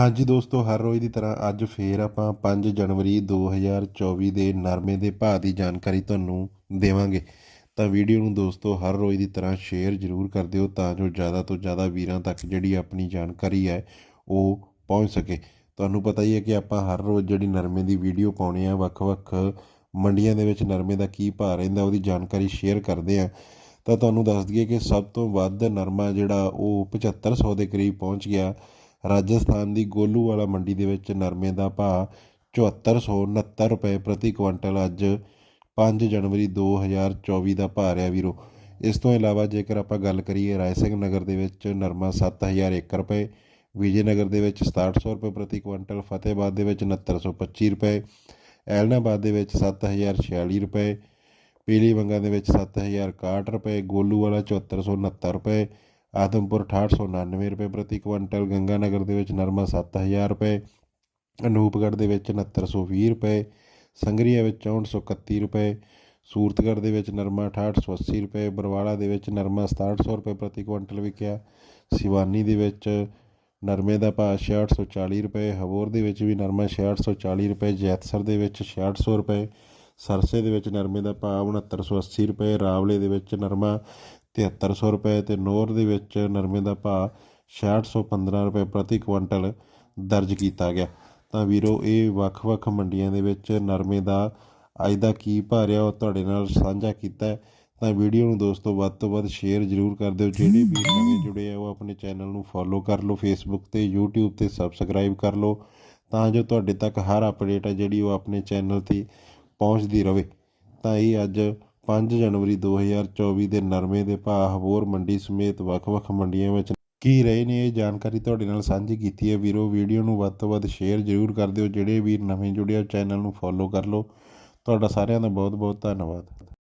ਹਾਂਜੀ ਦੋਸਤੋ, ਹਰ ਰੋਜ਼ ਦੀ ਤਰ੍ਹਾਂ ਅੱਜ ਫੇਰ ਆਪਾਂ 5 ਜਨਵਰੀ 2024 ਦੇ ਨਰਮੇ ਦੇ ਭਾਅ ਦੀ ਜਾਣਕਾਰੀ ਤੁਹਾਨੂੰ ਦੇਵਾਂਗੇ। ਤਾਂ ਵੀਡੀਓ ਨੂੰ ਦੋਸਤੋ, ਹਰ ਰੋਜ਼ ਦੀ ਤਰ੍ਹਾਂ ਸ਼ੇਅਰ ਜ਼ਰੂਰ ਕਰ ਦਿਓ ਤਾਂ ਜੋ ਜ਼ਿਆਦਾ ਤੋਂ ਜ਼ਿਆਦਾ ਵੀਰਾਂ ਤੱਕ ਜਿਹੜੀ ਆਪਣੀ ਜਾਣਕਾਰੀ ਹੈ, ਉਹ ਪਹੁੰਚ ਸਕੇ। ਤੁਹਾਨੂੰ ਪਤਾ ਹੀ ਹੈ ਕਿ ਆਪਾਂ ਹਰ ਰੋਜ਼ ਜਿਹੜੀ ਨਰਮੇ ਦੀ ਵੀਡੀਓ ਪਾਉਣੇ ਆ, ਵੱਖ-ਵੱਖ ਮੰਡੀਆਂ ਦੇ ਵਿੱਚ ਨਰਮੇ ਦਾ ਕੀ ਭਾਅ ਰਹਿੰਦਾ, ਉਹਦੀ ਜਾਣਕਾਰੀ ਸ਼ੇਅਰ ਕਰਦੇ ਆ। ਤਾਂ ਤੁਹਾਨੂੰ ਦੱਸ ਦਈਏ ਕਿ ਸਭ ਤੋਂ ਵੱਧ ਨਰਮਾ ਜਿਹੜਾ, ਉਹ 7500 ਦੇ ਕਰੀਬ ਪਹੁੰਚ ਗਿਆ। ਰਾਜਸਥਾਨ ਦੀ ਗੋਲੂਵਾਲਾ ਮੰਡੀ ਦੇ ਵਿੱਚ ਨਰਮੇ ਦਾ ਭਾਅ 7469 ਰੁਪਏ ਪ੍ਰਤੀ ਕੁਇੰਟਲ। ਅੱਜ 5 ਜਨਵਰੀ 2024 ਦਾ ਭਾਅ ਰਿਹਾ ਵੀਰੋ। ਇਸ ਤੋਂ ਇਲਾਵਾ ਜੇਕਰ ਆਪਾਂ ਗੱਲ ਕਰੀਏ ਰਾਏ ਸਿੰਘ ਨਗਰ ਦੇ ਵਿੱਚ ਨਰਮਾ 7001 ਰੁਪਏ ਵਿਜੇ ਨਗਰ ਦੇ ਵਿੱਚ 6700 ਰੁਪਏ ਪ੍ਰਤੀ ਕੁਇੰਟਲ, ਫਤਿਹਬਾਦ ਦੇ ਵਿੱਚ 6925 ਰੁਪਏ, ਐਲਨਾਬਾਦ ਦੇ ਵਿੱਚ 7046 ਰੁਪਏ ਪੀਲੀ ਬੰਗਾ ਦੇ ਵਿੱਚ 7061 ਰੁਪਏ, ਗੋਲੂ ਗੋਲੂਵਾਲਾ 7469 ਰੁਪਏ ਆਦਮਪੁਰ 6899 ਰੁਪਏ ਪ੍ਰਤੀ ਕੁਇੰਟਲ, ਗੰਗਾਨਗਰ ਦੇ ਵਿੱਚ ਨਰਮਾ 7000 ਰੁਪਏ, ਅਨੂਪਗੜ੍ਹ ਦੇ ਵਿੱਚ 6920 ਰੁਪਏ, ਸੰਗਰੀਆ ਵਿੱਚ 6431 ਰੁਪਏ, ਸੂਰਤਗੜ੍ਹ ਦੇ ਵਿੱਚ ਨਰਮਾ 6880 ਰੁਪਏ, ਬਰਵਾਲਾ ਦੇ ਵਿੱਚ ਨਰਮਾ 6700 ਰੁਪਏ ਪ੍ਰਤੀ ਕੁਇੰਟਲ ਵਿਕਿਆ, ਸਿਵਾਨੀ ਦੇ ਵਿੱਚ ਨਰਮੇ ਦਾ ਭਾਅ 6840 ਰੁਪਏ, ਹਵੋਰ ਦੇ ਵਿੱਚ ਵੀ ਨਰਮਾ 6840 ਰੁਪਏ, ਜੈਤਸਰ ਦੇ ਵਿੱਚ 6600 ਰੁਪਏ, ਸਰਸੇ ਦੇ ਵਿੱਚ ਨਰਮੇ ਦਾ ਭਾਅ 6980 ਰੁਪਏ, ਰਾਵਲੇ ਦੇ ਵਿੱਚ ਨਰਮਾ 7300 ਰੁਪਏ ਤੇ ਨੋਰ ਦੇ ਵਿੱਚ ਨਰਮੇ ਦਾ ਭਾਅ 6615 ਰੁਪਏ ਪ੍ਰਤੀ ਕੁਇੰਟਲ ਦਰਜ ਕੀਤਾ ਗਿਆ। ਤਾਂ ਵੀਰੋ, ਇਹ ਵੱਖ-ਵੱਖ ਮੰਡੀਆਂ ਦੇ ਵਿੱਚ ਨਰਮੇ ਦਾ ਅੱਜ ਦਾ ਕੀ ਭਾਅ ਰਿਹਾ, ਉਹ ਤੁਹਾਡੇ ਨਾਲ ਸਾਂਝਾ ਕੀਤਾ ਤਾਂ ਵੀਡੀਓ ਨੂੰ ਦੋਸਤੋ, ਵੱਧ ਤੋਂ ਵੱਧ ਸ਼ੇਅਰ ਜ਼ਰੂਰ ਕਰ ਦਿਓ। ਜਿਹੜੇ ਵੀ ਨਵੇਂ ਜੁੜੇ ਆ, ਉਹ ਆਪਣੇ ਚੈਨਲ ਨੂੰ ਫੋਲੋ ਕਰ ਲਓ। ਫੇਸਬੁੱਕ ਤੇ, YouTube ਤੇ ਸਬਸਕ੍ਰਾਈਬ ਕਰ ਲਓ, ਤਾਂ ਜੋ ਤੁਹਾਡੇ ਤੱਕ ਹਰ ਅਪਡੇਟ ਹੈ ਜਿਹੜੀ ਉਹ ਆਪਣੇ ਚੈਨਲ ਤੇ ਪਹੁੰਚਦੀ ਰਹੇ। ਤਾਂ ਇਹ ਅੱਜ ਪੰਜ ਜਨਵਰੀ 2024 ਦੇ ਨਰਮੇ ਦੇ ਭਾਅ ਹਬੋਰ ਮੰਡੀ ਸਮੇਤ ਵੱਖ-ਵੱਖ ਮੰਡੀਆਂ ਵਿੱਚ ਕੀ ਰਹੇ ਨੇ, ਇਹ ਜਾਣਕਾਰੀ ਤੁਹਾਡੇ ਨਾਲ ਸਾਂਝੀ ਕੀਤੀ ਹੈ। ਵੀਰੋ, ਵੀਡੀਓ ਨੂੰ ਵੱਧ ਤੋਂ ਵੱਧ ਸ਼ੇਅਰ ਜ਼ਰੂਰ ਕਰ ਦਿਓ। ਜਿਹੜੇ ਵੀਰ ਨਵੇਂ ਜੁੜੇ ਆ ਚੈਨਲ ਨੂੰ ਫੋਲੋ ਕਰ ਲਓ। ਤੁਹਾਡਾ ਸਾਰਿਆਂ ਦਾ ਬਹੁਤ-ਬਹੁਤ ਧੰਨਵਾਦ।